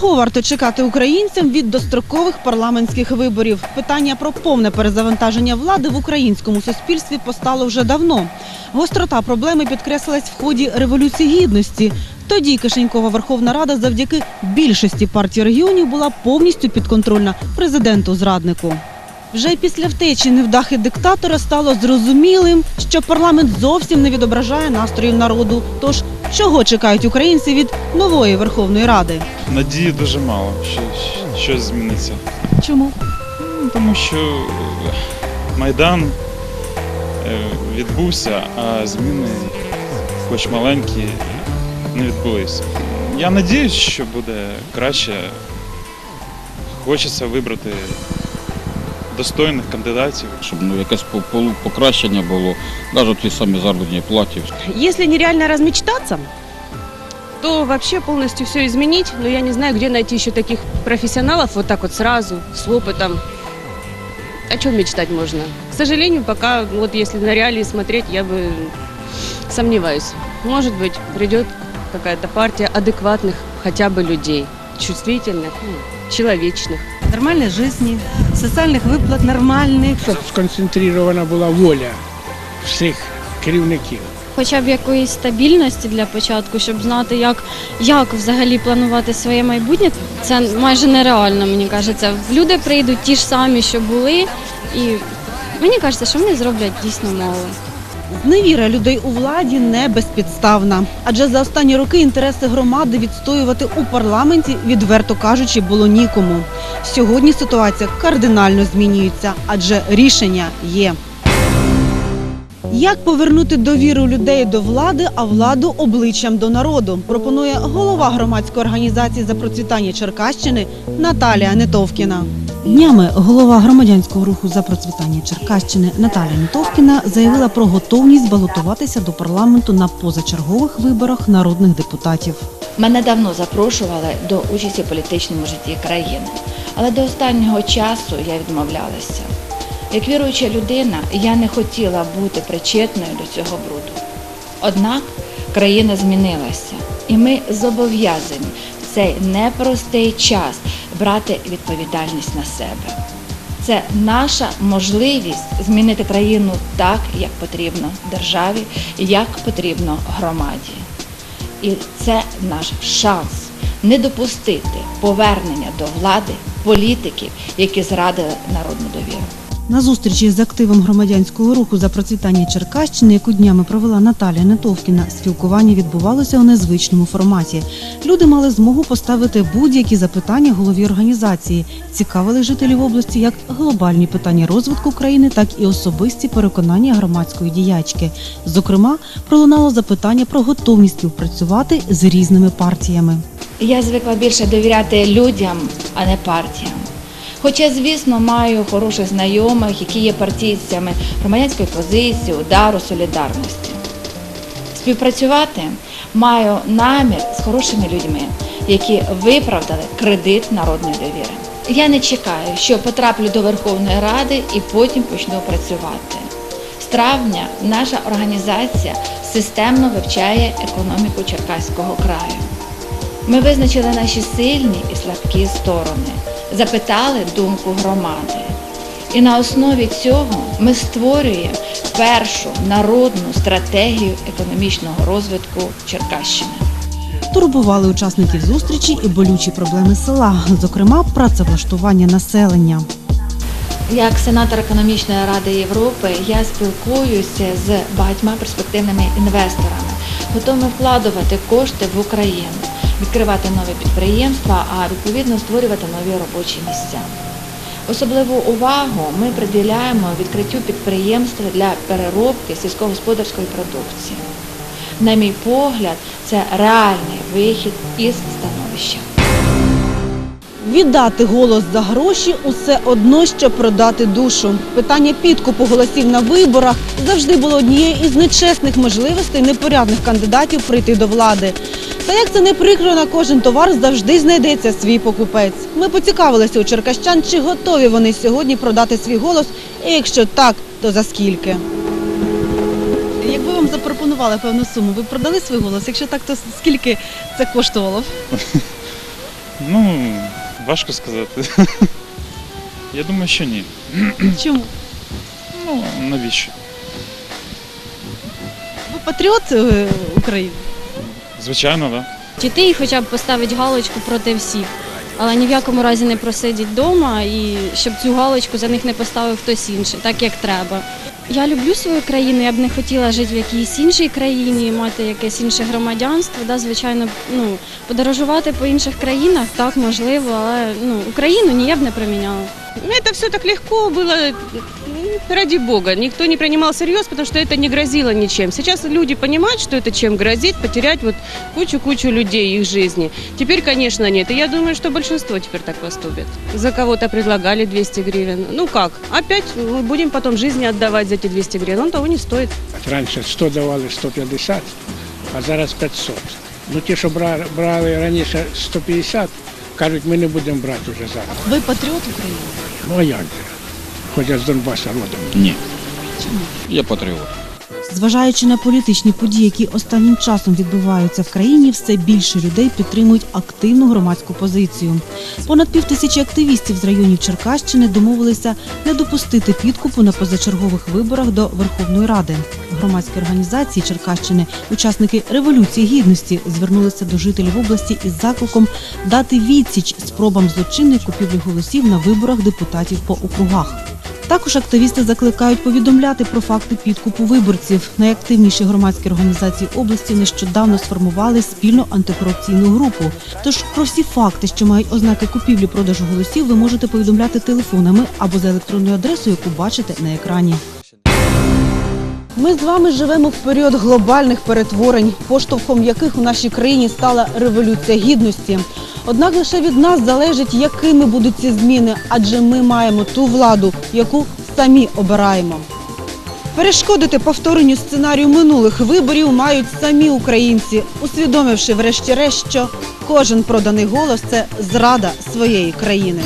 Чого варто чекати українцям від дострокових парламентських виборів? Питання про повне перезавантаження влади в українському суспільстві постало вже давно. Гострота проблеми підкреслилась в ході революції гідності. Тоді Кишенькова Верховна Рада завдяки більшості партій регіонів була повністю підконтрольна президенту зраднику. Вже після втечі невдахи диктатора стало зрозумілим, що парламент зовсім не відображає настроїв народу. Тож чого чекають українці від нової Верховної Ради? Надії дуже мало, що що щось зміниться. Чому? Ну, Тому що е, Майдан е, відбувся, а зміни, хоч маленькі, не відбулися. Я надіюсь, що буде краще. Хочеться вибрати достойних кандидатів. щоб ну, якесь по- по- покращення було, навіть ті самі заробітні платі. Если нереально размечтаться, то вообще полностью все изменить. Но я не знаю, где найти еще таких профессионалов вот так вот сразу, с опытом. О чем мечтать можно? К сожалению, пока, вот если на реалии смотреть, я бы сомневаюсь. Может быть, придет какая-то партия адекватных хотя бы людей, чувствительных, ну, человечных. нормальной жизни, социальных выплат нормальных. щоб сконцентрована була воля всіх керівників. хоча б якоїсь стабільності для початку, щоб знати, як, як взагалі планувати своє майбутнє. Це майже нереально, мені кажеться. Люди прийдуть ті ж самі, що були, і мені кажеться, що вони зроблять дійсно мало. Зневіра людей у владі не безпідставна, адже за останні роки інтереси громади відстоювати у парламенті, відверто кажучи, було нікому. Сьогодні ситуація кардинально змінюється, адже рішення є. Як повернути довіру людей до влади, а владу обличчям до народу? Пропонує голова громадської організації за процвітання Черкащини Наталія Нетовкіна. Днями голова громадянського руху за процвітання Черкащини Наталія Нетовкіна заявила про готовність балотуватися до парламенту на позачергових виборах народних депутатів. Мене давно запрошували до участі в політичному житті країни, але до останнього часу я відмовлялася. Як віруюча людина, я не хотіла бути причетною до цього бруду. Однак країна змінилася, і ми зобов'язані в цей непростий час брати відповідальність на себе. Це наша можливість змінити країну так, як потрібно державі, як потрібно громаді. І це наш шанс не допустити повернення до влади політиків, які зрадили народну довіру. На зустрічі з активом громадянського руху за процвітання Черкащини, яку днями провела Наталія Нетовкіна, спілкування відбувалося у незвичному форматі. Люди мали змогу поставити будь-які запитання голові організації, цікавили жителів області як глобальні питання розвитку країни, так і особисті переконання громадської діячки. Зокрема, пролунало запитання про готовність співпрацювати з різними партіями. Я звикла більше довіряти людям, а не партіям. Хоча, звісно, маю хороших знайомих, які є партійцями громадянської позиції, удару, солідарності. Співпрацювати маю намір з хорошими людьми, які виправдали кредит народної довіри. Я не чекаю, що потраплю до Верховної Ради і потім почну працювати. З травня наша організація системно вивчає економіку Черкаського краю. Ми визначили наші сильні і слабкі сторони, запитали думку громади. І на основі цього ми створюємо першу народну стратегію економічного розвитку Черкащини. Турбували учасників зустрічі і болючі проблеми села, зокрема працевлаштування населення. Як сенатор економічної ради Європи я спілкуюся з багатьма перспективними інвесторами, готові вкладувати кошти в Україну, відкривати нові підприємства, а відповідно створювати нові робочі місця. Особливу увагу ми приділяємо відкриттю підприємств для переробки сільськогосподарської продукції. На мій погляд, це реальний вихід із становища. Віддати голос за гроші усе одно, що продати душу. Питання підкупу голосів на виборах завжди було однією із нечесних можливостей непорядних кандидатів прийти до влади. Та як це не прикро на кожен товар, завжди знайдеться свій покупець. Ми поцікавилися у черкащан, чи готові вони сьогодні продати свій голос, і якщо так, то за скільки. Якби вам запропонували певну суму, ви продали свій голос? Якщо так, то скільки це коштувало? Ну, важко сказати. Я думаю, що ні. Чому? Ну, навіщо? Ви патріот е, України? Звичайно, так. Да. Дітей хоча б поставить галочку проти всіх, але ні в якому разі не просидіть вдома і щоб цю галочку за них не поставив хтось інший, так як треба. Я люблю свою країну, я б не хотіла жити в якійсь іншій країні, мати якесь інше громадянство. Да, звичайно, ну, подорожувати по інших країнах так можливо, але ну, Україну ні я б не приміняла. це все так легко было, м, ради бога. Никто не принимал всерьез, потому что это не грозило ничем. Сейчас люди понимают, что это чем грозит, потерять вот кучу-кучу людей, их жизни. Теперь, конечно, нет. И я думаю, что большинство теперь так поступит. За кого-то предлагали 200 гривен. Ну как? Опять мы будем потом жизни отдавать за эти 200 гривен. Он того не стоит. Раніше 100 давали 150, а зараз 500. Ну ті, що брали, брали раніше 150, кажуть, ми не будемо брати вже зараз. Ви патріот України? Ну а як же? Хоч я з Донбаса родом. Ні. Я патріот. Зважаючи на політичні події, які останнім часом відбуваються в країні, все більше людей підтримують активну громадську позицію. Понад півтисячі активістів з районів Черкащини домовилися не допустити підкупу на позачергових виборах до Верховної Ради. Громадські організації Черкащини, учасники революції гідності, звернулися до жителів області із закликом дати відсіч спробам злочинної купівлі голосів на виборах депутатів по округах. Також активісти закликають повідомляти про факти підкупу виборців. Найактивніші громадські організації області нещодавно сформували спільну антикорупційну групу. Тож про всі факти, що мають ознаки купівлі продажу голосів, ви можете повідомляти телефонами або за електронною адресою, яку бачите на екрані. Ми з вами живемо в період глобальних перетворень, поштовхом яких у нашій країні стала революція гідності. Однак лише від нас залежить, якими будуть ці зміни, адже ми маємо ту владу, яку самі обираємо. Перешкодити повторенню сценарію минулих виборів мають самі українці, усвідомивши врешті-решт, що кожен проданий голос це зрада своєї країни.